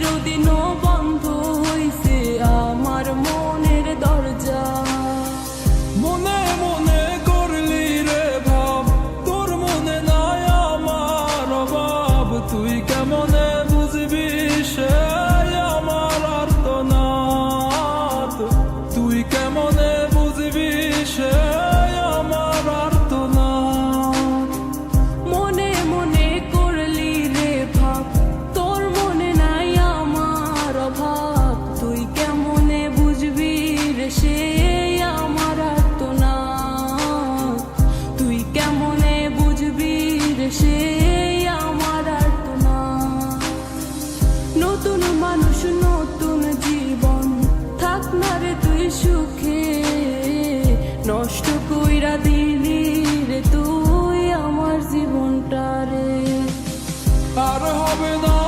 চিরদিনও বন্ধ কইরা দিলি রে তুই আমার আর হবে না